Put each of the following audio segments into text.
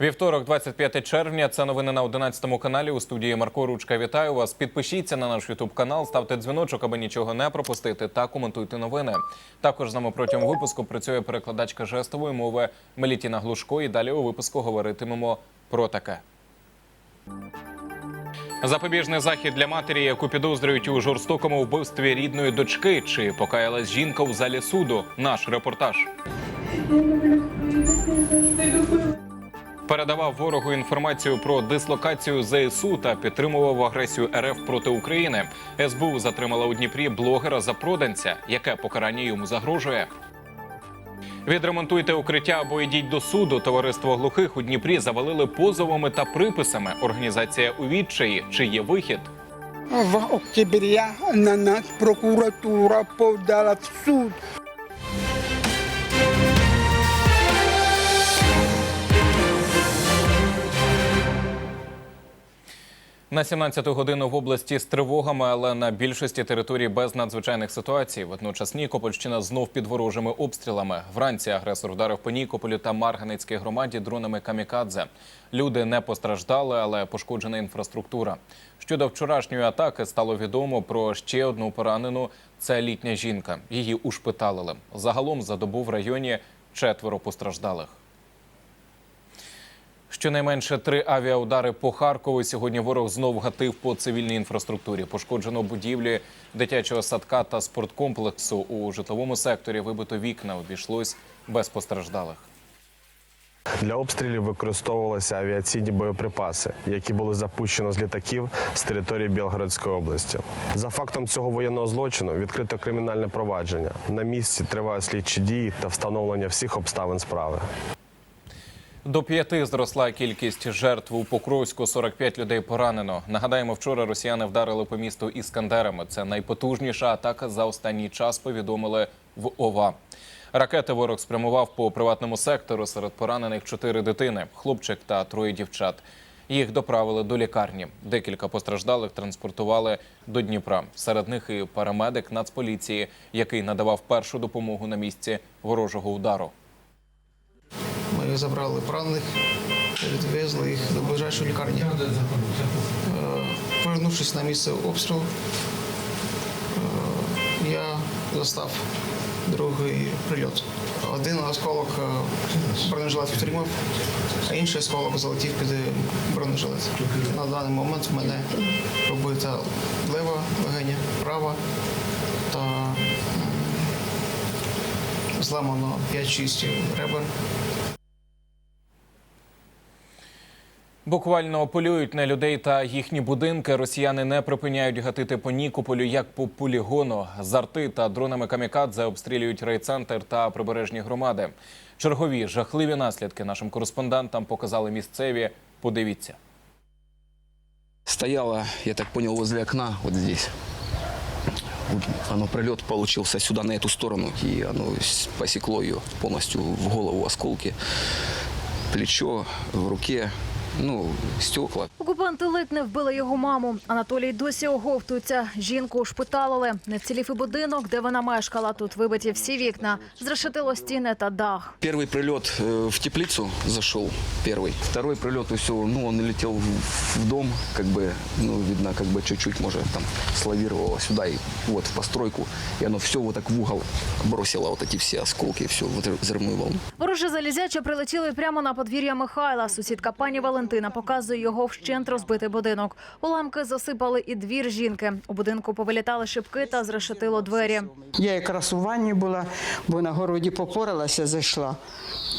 Вівторок, 25 червня. Це новини на 11 каналі. У студії Марко Ручка. Вітаю вас. Підпишіться на наш Ютуб канал, ставте дзвіночок, аби нічого не пропустити, та коментуйте новини. Також з нами протягом випуску працює перекладачка жестової мови Мелітіна Глушко. І далі у випуску говоритимемо про таке. Запобіжний захід для матері, яку підозрюють у жорстокому вбивстві рідної дочки. Чи покаялась жінка у залі суду? Наш репортаж. Передавав ворогу інформацію про дислокацію ЗСУ та підтримував агресію РФ проти України. СБУ затримала у Дніпрі блогера за проданця. Яке покарання йому загрожує? Відремонтуйте укриття або йдіть до суду. Товариство глухих у Дніпрі завалили позовами та приписами. Організація у відчаї. Чи є вихід? В октябре на нас прокуратура подала в суд. На 17-ту годину в області з тривогами, але на більшості територій без надзвичайних ситуацій. Водночас Нікопольщина знов під ворожими обстрілами. Вранці агресор вдарив по Нікополю та Марганецькій громаді дронами камікадзе. Люди не постраждали, але пошкоджена інфраструктура. Щодо вчорашньої атаки стало відомо про ще одну поранену. Це літня жінка. Її ушпиталили. Загалом за добу в районі четверо постраждалих. Щонайменше три авіаудари по Харкову. Сьогодні ворог знов гатив по цивільній інфраструктурі. Пошкоджено будівлі дитячого садка та спорткомплексу. У житловому секторі вибито вікна. Обійшлось без постраждалих. Для обстрілів використовувалися авіаційні боєприпаси, які були запущені з літаків з території Білгородської області. За фактом цього воєнного злочину відкрито кримінальне провадження. На місці тривають слідчі дії та встановлення всіх обставин справи. До п'яти зросла кількість жертв у Покровську. 45 людей поранено. Нагадаємо, вчора росіяни вдарили по місту іскандерами. Це найпотужніша атака за останній час. Повідомили в ОВА. Ракети ворог спрямував по приватному сектору. Серед поранених чотири дитини, хлопчик та троє дівчат. Їх доправили до лікарні. Декілька постраждалих транспортували до Дніпра. Серед них і парамедик Нацполіції, який надавав першу допомогу на місці ворожого удару. Забрали поранених, відвезли їх до ближайшої лікарні. Е, Повернувшись на місце обстрілу, е, я застав другий прильот. Один осколок е, бронежилет втримав, а інший осколок залетів під бронежилет. На даний момент в мене пробита лева легеня, права та зламано 5-6 ребер. Буквально полюють на людей та їхні будинки. Росіяни не припиняють гатити по Нікополю як по полігону. З арти та дронами камікадзе обстрілюють райцентр та прибережні громади. Чергові жахливі наслідки нашим кореспондентам показали місцеві. Подивіться. Стояла, я так понял, возле окна, вот здесь. Оно пролет получился сюда, на эту сторону, и оно посекло ее полностью в голову осколки. Плечо, в руке, ну, стекла. Окупанти ледь не вбили його маму. Анатолій досі оговтується. Жінку ушпиталили. Не вцілів і будинок, де вона мешкала. Тут вибиті всі вікна, зрешетило стіни та дах. Первый прилет э, в теплицу зашел, первый. Второй прилет, все, ну, он летел в, в дом, как бы, ну, видно, как бы чуть-чуть, может, там, славировало сюда и вот в постройку. И оно все вот так в угол бросило вот эти все осколки, все, вот взрывную волну. Вороже залізяче прилетіли прямо на подвір'я Михайла. Сусідка пані Валентина показує його вщент розбитий будинок. Уламки засипали і двір жінки. У будинку повилітали шибки та зрешетило двері. Я якраз у ванні була, бо на городі попоралася, зайшла.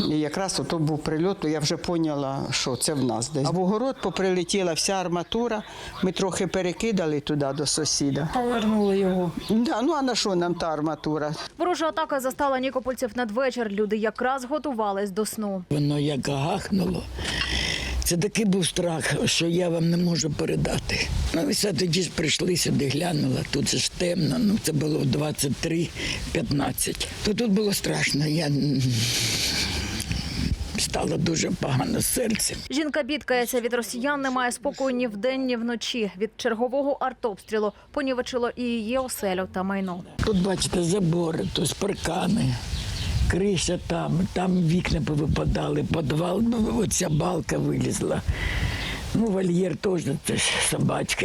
І якраз ото був прильот, то я вже поняла, що це в нас десь. А в огород поприлетіла вся арматура. Ми трохи перекидали туди до сусіда. Повернули його. Да, ну а на що нам та арматура? Ворожа атака застала нікопольців надвечір. Люди якраз готувались до сну. Воно як гахнуло. Це такий був страх, що я вам не можу передати. Ну, і все тоді ж прийшли сюди, глянула. Тут же ж темно, ну це було 23.15. То тут було страшно. Я стало дуже погано з серцем. Жінка бідкається від росіян, не має спокою ні вдень, ні вночі. Від чергового артобстрілу понівечило і її оселю та майно. Тут, бачите, забори, тут паркани. Криша там, там вікна повипадали, підвал, ну, оця балка вилізла. Ну, вольєр теж,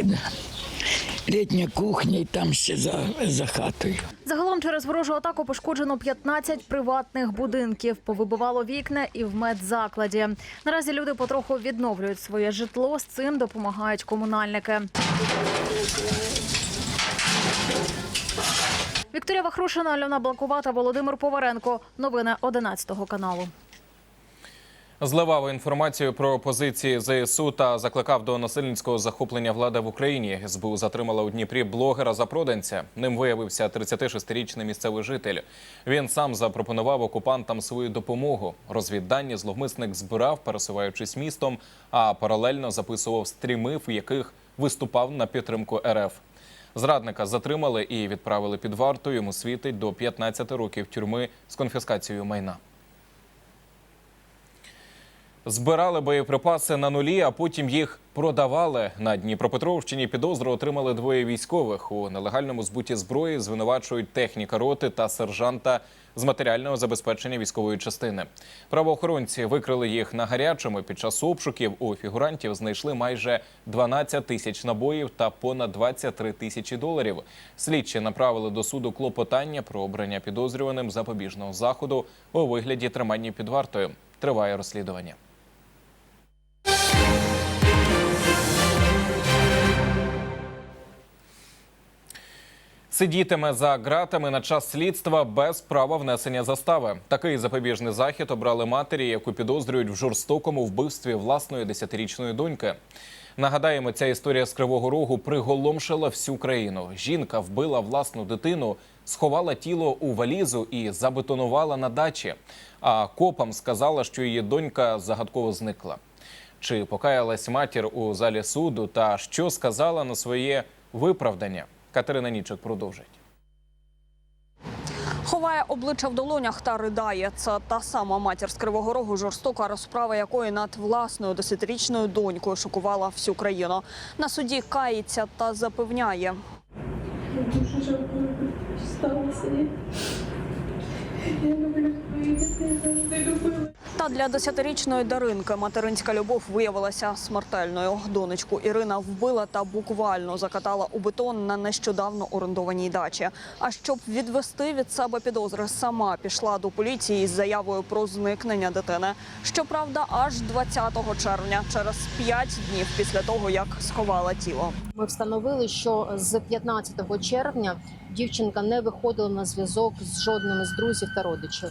да. Літня кухня і там ще за, за хатою. Загалом через ворожу атаку пошкоджено 15 приватних будинків. Повибивало вікна і в медзакладі. Наразі люди потроху відновлюють своє житло. З цим допомагають комунальники. Вікторія Вахрушина, Альона Блакувата, Володимир Поваренко. Новини 11 каналу. Зливав інформацію про позиції ЗСУ та закликав до насильницького захоплення влади в Україні. СБУ затримала у Дніпрі блогера запроданця. Ним виявився 36-річний місцевий житель. Він сам запропонував окупантам свою допомогу. Розвіддані зловмисник збирав, пересуваючись містом, а паралельно записував стріми, в яких виступав на підтримку РФ. Зрадника затримали і відправили під варту. Йому світить до 15 років тюрми з конфіскацією майна. Збирали боєприпаси на нулі, а потім їх продавали. На Дніпропетровщині підозру отримали двоє військових. У нелегальному збуті зброї звинувачують техніка роти та сержанта з матеріального забезпечення військової частини. Правоохоронці викрили їх на гарячому. Під час обшуків у фігурантів знайшли майже 12 тисяч набоїв та понад 23 тисячі доларів. Слідчі направили до суду клопотання про обрання підозрюваним запобіжного заходу у вигляді тримання під вартою. Триває розслідування. Сидітиме за ґратами на час слідства без права внесення застави. Такий запобіжний захід обрали матері, яку підозрюють в жорстокому вбивстві власної десятирічної доньки. Нагадаємо, ця історія з Кривого Рогу приголомшила всю країну. Жінка вбила власну дитину, сховала тіло у валізу і забетонувала на дачі. А копам сказала, що її донька загадково зникла. Чи покаялась матір у залі суду та що сказала на своє виправдання? Катерина Нічик продовжить. Ховає обличчя в долонях та ридає. Це та сама матір з Кривого Рогу, жорстока розправа якої над власною десятирічною донькою шокувала всю країну. На суді кається та запевняє. Я Дуже жалкую, що сталося. Я люблю твою дитину, завжди любила. Та для десятирічної Даринки материнська любов виявилася смертельною. Донечку Ірина вбила та буквально закатала у бетон на нещодавно орендованій дачі. А щоб відвести від себе підозри, сама пішла до поліції з заявою про зникнення дитини. Щоправда, аж 20 червня, через 5 днів після того, як сховала тіло. Ми встановили, що з 15 червня дівчинка не виходила на зв'язок з жодним із друзів та родичів.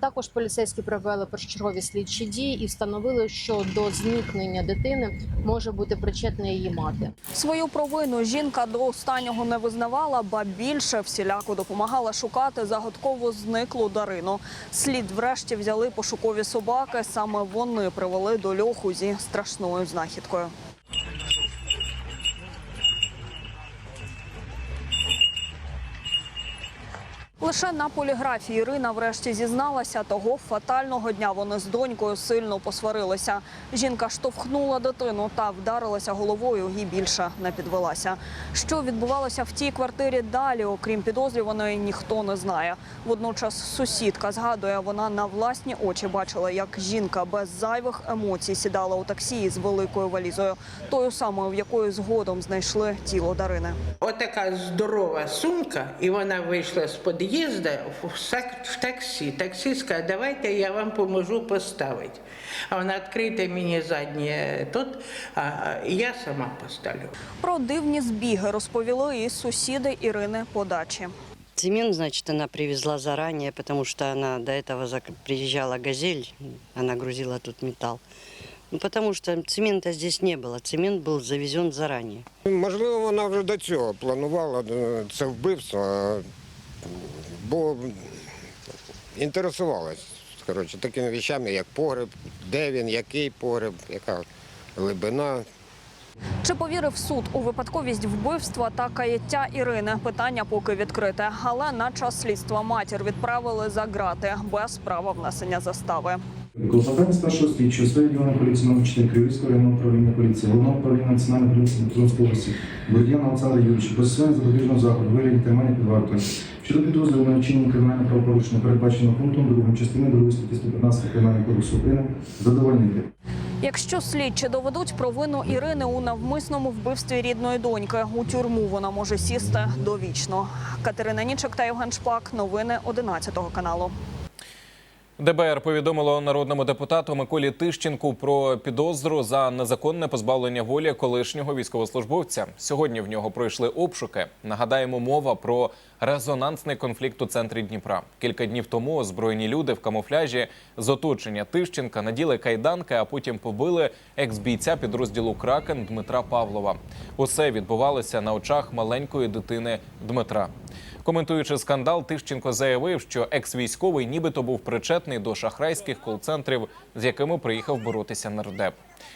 Також поліцейські провели першочергові слідчі дії і встановили, що до зникнення дитини може бути причетна її мати. Свою провину жінка до останнього не визнавала, ба більше всіляко допомагала шукати загадково зниклу Дарину. Слід врешті взяли пошукові собаки. Саме вони привели до льоху зі страшною знахідкою. Лише на поліграфії Ірина врешті зізналася, того фатального дня вони з донькою сильно посварилися. Жінка штовхнула дитину та вдарилася головою і більше не підвелася. Що відбувалося в тій квартирі далі, окрім підозрюваної, ніхто не знає. Водночас сусідка згадує, вона на власні очі бачила, як жінка без зайвих емоцій сідала у таксі з великою валізою, тою самою, в якої згодом знайшли тіло Дарини. Отака здорова сумка, і вона вийшла з під'їзду в сак- в таксі. Таксіст каже, давайте я вам поможу поставити. А вона відкрийте мені заднє тут, а а я сама поставлю. Про дивні збіги розповіли і сусіди Ірини по дачі. Цемент, значит, она привезла заранее, потому что она до этого зак- приезжала «Газель», она грузила тут металл. Ну, потому что цемента здесь не было, цемент был завезен заранее. Можливо, вона вже до цього планувала е, це вбивство, е, бо інтересувалась коротше, такими речами, як погреб, де він, який погреб, яка глибина. Чи повірив суд у випадковість вбивства та каяття Ірини? Питання поки відкрите. Але на час слідства матір відправили за ґрати без права внесення застави. Клопотання старшого слідчого своє відділення поліції номер 4 Кривійського районного управління поліції, головного управління національної поліції Дніпропетровської області, Бордіяна Олександра Юрійовича, посилення запобіжного заходу, вигляді тримання під вартою, щодо підозри на вчинення кримінального правопорушення, передбаченого пунктом 2 частини 2 статті 115 Кримінального кодексу України, задовольнити. Якщо слідчі доведуть провину Ірини у навмисному вбивстві рідної доньки, у тюрму вона може сісти довічно. Катерина Нічок та Євген Шпак. Новини 11 каналу. ДБР повідомило народному депутату Миколі Тищенку про підозру за незаконне позбавлення волі колишнього військовослужбовця. Сьогодні в нього пройшли обшуки. Нагадаємо, мова про резонансний конфлікт у центрі Дніпра. Кілька днів тому озброєні люди в камуфляжі з оточення Тищенка наділи кайданки, а потім побили екс-бійця підрозділу Кракен Дмитра Павлова. Усе відбувалося на очах маленької дитини Дмитра. Коментуючи скандал, Тищенко заявив, що екс-військовий нібито був причетний до шахрайських кол-центрів, з якими приїхав боротися нардеп.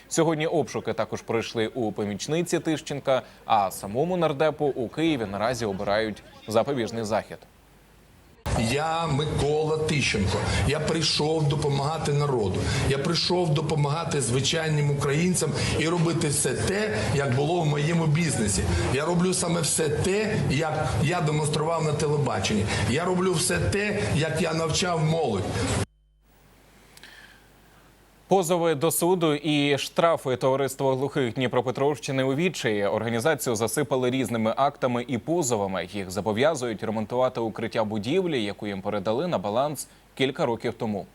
Сьогодні обшуки також пройшли у помічниці Тищенка, а самому нардепу у Києві наразі обирають запобіжний захід. Я Микола Тищенко. Я прийшов допомагати народу. Я прийшов допомагати звичайним українцям і робити все те, як було в моєму бізнесі. Я роблю саме все те, як я демонстрував на телебаченні. Я роблю все те, як я навчав молодь. Позови до суду і штрафи товариства глухих Дніпропетровщини у відчаї організацію засипали різними актами і позовами. Їх зобов'язують ремонтувати укриття будівлі, яку їм передали на баланс кілька років тому.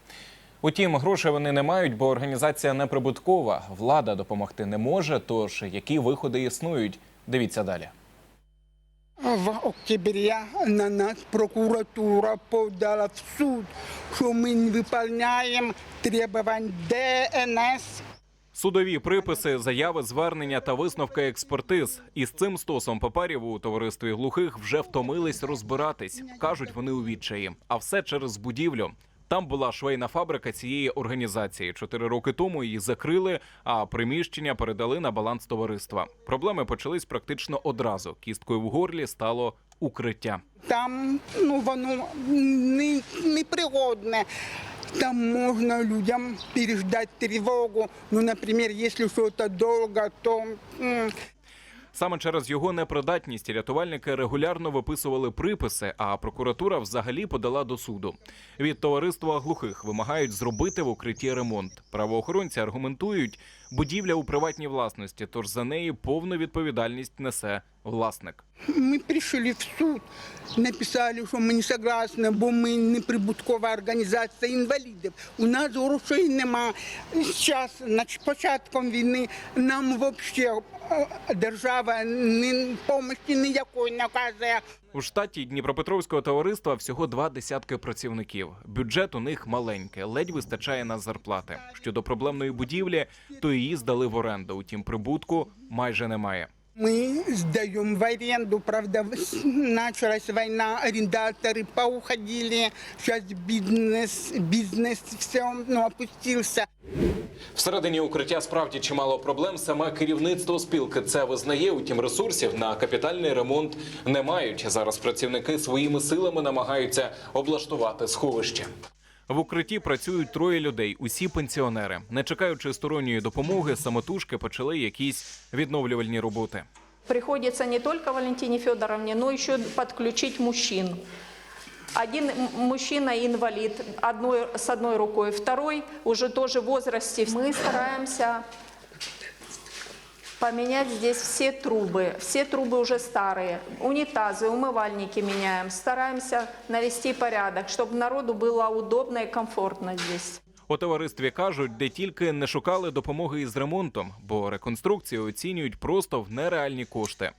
Утім, грошей вони не мають, бо організація неприбуткова. Влада допомогти не може. Тож які виходи існують? Дивіться далі. В октябрі на нас прокуратура подала в суд, що ми не виконуємо требувань ДНС. Судові приписи, заяви, звернення та висновки експертиз. Із цим стосом паперів у товаристві глухих вже втомились розбиратись. кажуть вони у відчаї. А все через будівлю. Там була швейна фабрика цієї організації. Чотири роки тому її закрили, а приміщення передали на баланс товариства. Проблеми почались практично одразу. Кісткою в горлі стало укриття. Там ну воно не, непригодне. Там можна людям переждати тривогу. Ну, наприклад, якщо довго, то Саме через його непридатність рятувальники регулярно виписували приписи, а прокуратура взагалі подала до суду. Від товариства глухих вимагають зробити в укритті ремонт. Правоохоронці аргументують, будівля у приватній власності, тож за неї повну відповідальність несе власник. ми прийшли в суд, написали, що ми не согласні, бо ми не прибуткова організація інвалідів. У нас грошей нема. Зараз, з початком війни, нам взагалі держава ні, допомоги ніякої не оказує. У штаті Дніпропетровського товариства всього два десятки працівників. Бюджет у них маленький, ледь вистачає на зарплати. Щодо проблемної будівлі, то її здали в оренду. Утім, прибутку майже немає. Мы сдаем в аренду, правда, началась война, арендаторы поуходили, сейчас бизнес, бизнес все ну, опустился. Всередині укриття справді чимало проблем. Саме керівництво спілки це визнає. Утім, ресурсів на капітальний ремонт не мають. Зараз працівники своїми силами намагаються облаштувати сховище. В укритті працюють троє людей, усі пенсіонери. Не чекаючи сторонньої допомоги, самотужки почали якісь відновлювальні роботи. Приходиться не только Валентине Федоровне, но ще підключити мужчин. Один мужчина инвалид одной, с одной рукой, второй уже тоже в возрасте. Мы стараемся поменять здесь все трубы. Все трубы уже старые. Унитазы, умывальники меняем. Стараемся навести порядок, чтобы народу было удобно и комфортно здесь. У товаристві кажуть, де тільки не шукали допомоги із ремонтом, бо реконструкцію оцінюють просто в нереальні кошти.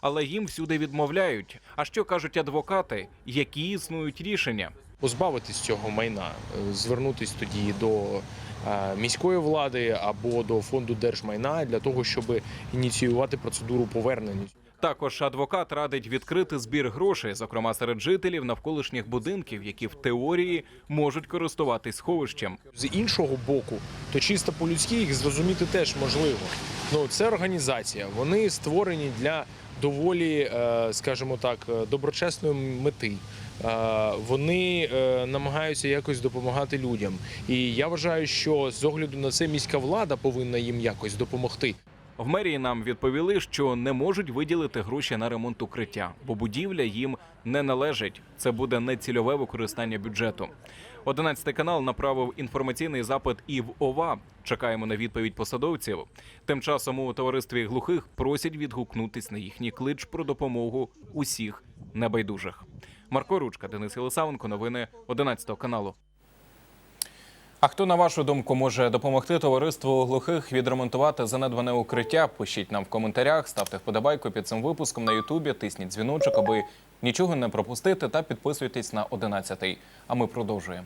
Але їм всюди відмовляють. А що кажуть адвокати? Які існують рішення? позбавитись цього майна, е, звернутись тоді до е, міської влади або до фонду держмайна для того, щоб ініціювати процедуру повернення. Також адвокат радить відкрити збір грошей, зокрема серед жителів навколишніх будинків, які в теорії можуть користуватись сховищем. З іншого боку, то чисто по-людськи їх зрозуміти теж можливо. Ну це організація. Вони створені для доволі, е, скажімо так, е, доброчесної мети. Е, Вони намагаються якось допомагати людям. І я вважаю, що з огляду на це міська влада повинна їм якось допомогти. В мерії нам відповіли, що не можуть виділити гроші на ремонт укриття, бо будівля їм не належить. Це буде нецільове використання бюджету. 11 канал направив інформаційний запит і в ОВА. Чекаємо на відповідь посадовців. Тим часом у товаристві глухих просять відгукнутись на їхній клич про допомогу усіх небайдужих. Марко Ручка, Денис Єлисавенко, новини 11 каналу. А хто, на вашу думку, може допомогти товариству глухих відремонтувати занедбане укриття? Пишіть нам в коментарях, ставте вподобайку під цим випуском на Ютубі, тисніть дзвіночок, аби нічого не пропустити, та підписуйтесь на 11. А ми продовжуємо.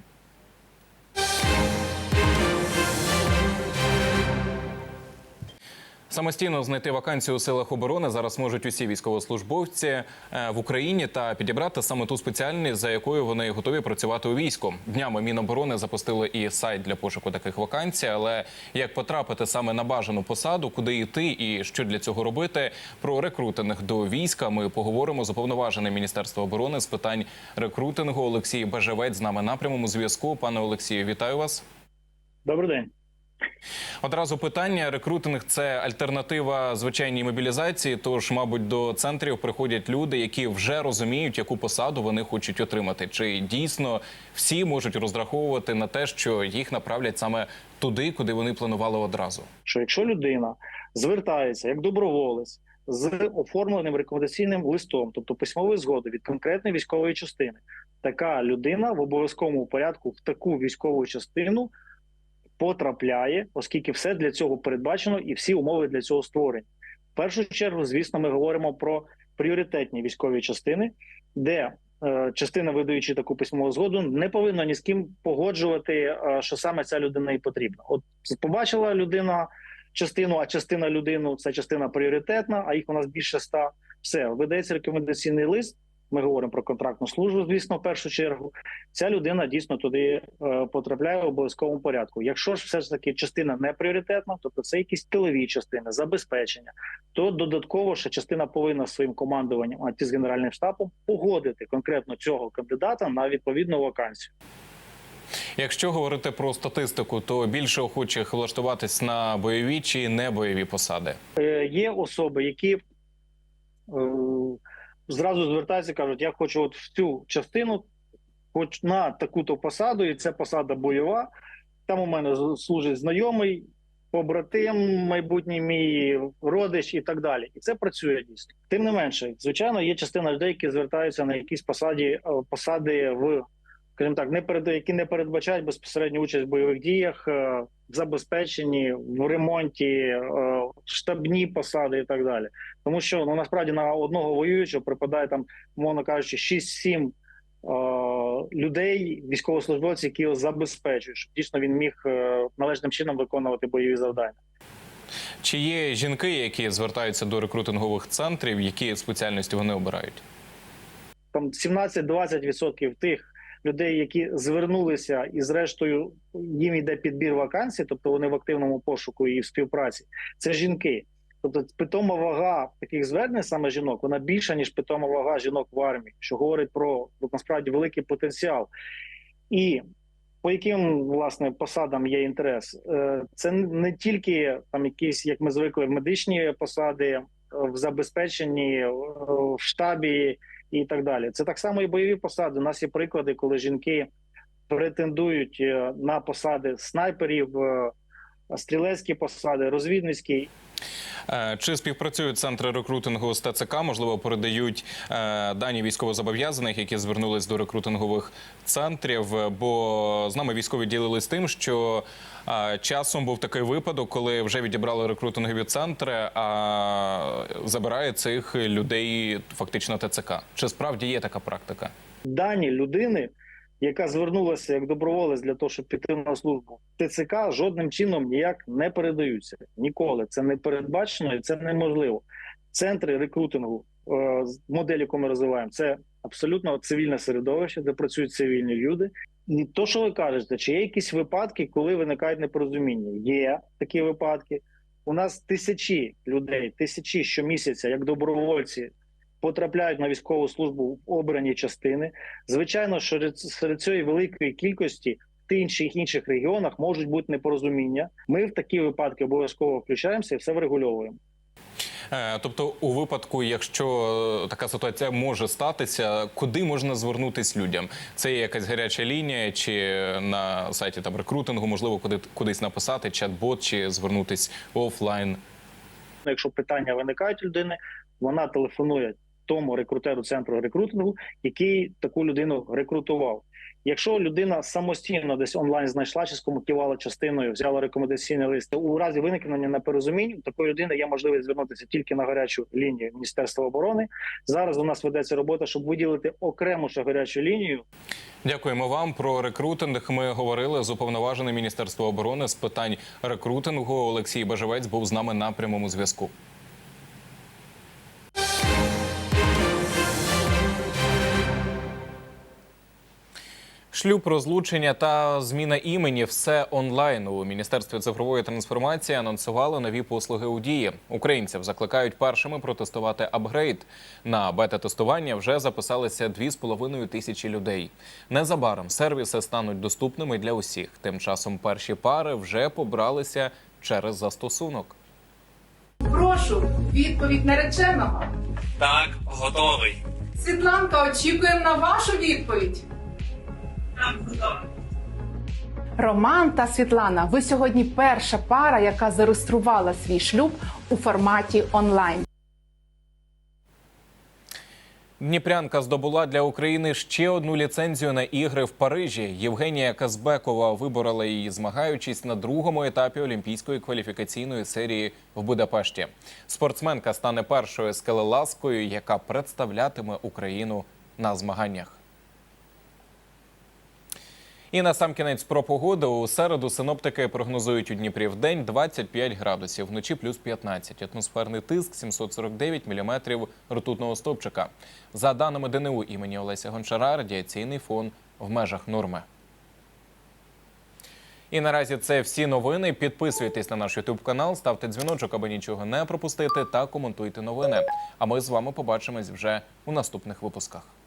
Самостійно знайти вакансію у силах оборони зараз можуть усі військовослужбовці е, в Україні та підібрати саме ту спеціальність, за якою вони готові працювати у війську. Днями Міноборони запустили і сайт для пошуку таких вакансій. Але як потрапити саме на бажану посаду, куди йти і що для цього робити? Про рекрутинг до війська ми поговоримо з уповноваженим Міністерства оборони з питань рекрутингу Олексій Бажевець з нами на прямому зв'язку. Пане Олексію, вітаю вас. Добрий день. Одразу питання: рекрутинг це альтернатива звичайній мобілізації. Тож, мабуть, до центрів приходять люди, які вже розуміють, яку посаду вони хочуть отримати. Чи дійсно всі можуть розраховувати на те, що їх направлять саме туди, куди вони планували одразу? Що якщо людина звертається як доброволець з оформленим рекомендаційним листом, тобто письмовою згодою від конкретної військової частини, така людина в обов'язковому порядку в таку військову частину потрапляє, оскільки все для цього передбачено і всі умови для цього створені. В першу чергу, звісно, ми говоримо про пріоритетні військові частини, де е, частина, видаючи таку письмову згоду, не повинна ні з ким погоджувати, е, що саме ця людина і потрібна. От побачила людина частину, а частина людину це частина пріоритетна, а їх у нас більше ста. Все видається рекомендаційний лист. Ми говоримо про контрактну службу, звісно, в першу чергу. Ця людина дійсно туди е, потрапляє в обов'язковому порядку. Якщо ж все ж таки частина не пріоритетна, тобто це якісь тилові частини, забезпечення, то додатково ще частина повинна своїм командуванням, а ті з генеральним штабом погодити конкретно цього кандидата на відповідну вакансію. Якщо говорити про статистику, то більше охочих влаштуватись на бойові чи не бойові посади. Е, є особи, які е, зразу звертаються, кажуть: я хочу от в цю частину, хоч на таку-то посаду, і це посада бойова. Там у мене служить знайомий, побратим, майбутній мій родич і так далі. І це працює дійсно. Тим не менше, звичайно, є частина людей, які звертаються на якісь посаді посади в. Скажімо так, не перед які не передбачають безпосередню участь в бойових діях, е, в забезпеченні, в ремонті, е, штабні посади і так далі. Тому що ну насправді на одного воюючого припадає там, мовно кажучи, 6-7 е, людей, військовослужбовців, які його забезпечують, щоб дійсно він міг е, належним чином виконувати бойові завдання. Чи є жінки, які звертаються до рекрутингових центрів, які спеціальності вони обирають? Там 17-20% тих людей, які звернулися, і зрештою їм йде підбір вакансій, тобто вони в активному пошуку і в співпраці. Це жінки. Тобто питома вага таких звернень саме жінок, вона більша ніж питома вага жінок в армії, що говорить про насправді великий потенціал. І по яким власне посадам є інтерес? Е, Це не тільки там якісь, як ми звикли, медичні посади е, в забезпеченні е, в штабі і так далі. Це так само і бойові посади. У нас є приклади, коли жінки претендують на посади снайперів, стрілецькі посади, розвідницькі Е, Чи співпрацюють центри рекрутингу з ТЦК? Можливо, передають е, дані військовозобов'язаних, які звернулись до рекрутингових центрів? Бо з нами військові ділились тим, що е, часом був такий випадок, коли вже відібрали рекрутингові центри, а забирає цих людей фактично ТЦК. Чи справді є така практика? дані людини, яка звернулася як доброволець для того, щоб піти на службу, ТЦК жодним чином ніяк не передаються. Ніколи це не передбачено і це неможливо. Центри рекрутингу, е, модель, яку ми розвиваємо, це абсолютно цивільне середовище, де працюють цивільні люди. І то, що ви кажете, чи є якісь випадки, коли виникають непорозуміння? Є такі випадки. У нас тисячі людей, тисячі щомісяця, як добровольці, потрапляють на військову службу в обрані частини. Звичайно, що серед- цієї великої кількості в інших інших регіонах можуть бути непорозуміння. Ми в такі випадки обов'язково включаємося і все врегульовуємо. Е, Тобто, у випадку, якщо така ситуація може статися, куди можна звернутись людям? Це є якась гаряча лінія, чи на сайті там рекрутингу, можливо, куди кудись написати чат-бот, чи звернутись офлайн. Якщо питання виникають людини, вона телефонує тому рекрутеру центру рекрутингу, який таку людину рекрутував. Якщо людина самостійно десь онлайн знайшла чи скомутувала частиною, взяла рекомендаційний лист, у разі виникнення непорозумінь у такої людини є можливість звернутися тільки на гарячу лінію Міністерства оборони. Зараз у нас ведеться робота, щоб виділити окрему ще гарячу лінію Дякуємо вам про рекрутинг. Ми говорили з уповноваженим Міністерства оборони з питань рекрутингу. Олексій Бажевець був з нами на прямому зв'язку. Шлюб, розлучення та зміна імені все онлайн. У міністерстві цифрової трансформації анонсували нові послуги у дії. Українців закликають першими протестувати апгрейд. На бета-тестування вже записалися 2,5 тисячі людей. Незабаром сервіси стануть доступними для усіх. Тим часом перші пари вже побралися через застосунок. Прошу, відповідь нареченого. Так, готовий. Світланка, очікуємо на вашу відповідь. Роман та Світлана, ви сьогодні перша пара, яка зареєструвала свій шлюб у форматі онлайн. Дніпрянка здобула для України ще одну ліцензію на ігри в Парижі. Євгенія Казбекова виборола її, змагаючись на другому етапі олімпійської кваліфікаційної серії в Будапешті. Спортсменка стане першою скелелазкою, яка представлятиме Україну на змаганнях. І на сам кінець про погоду. У середу синоптики прогнозують у Дніпрі в день 25 градусів, вночі плюс 15. Атмосферний тиск 749 міліметрів ртутного стовпчика. За даними ДНУ імені Олеся Гончара, радіаційний фон в межах норми. І наразі це всі новини. Підписуйтесь на наш Ютуб канал, ставте дзвіночок, аби нічого не пропустити, та коментуйте новини. А ми з вами побачимось вже у наступних випусках.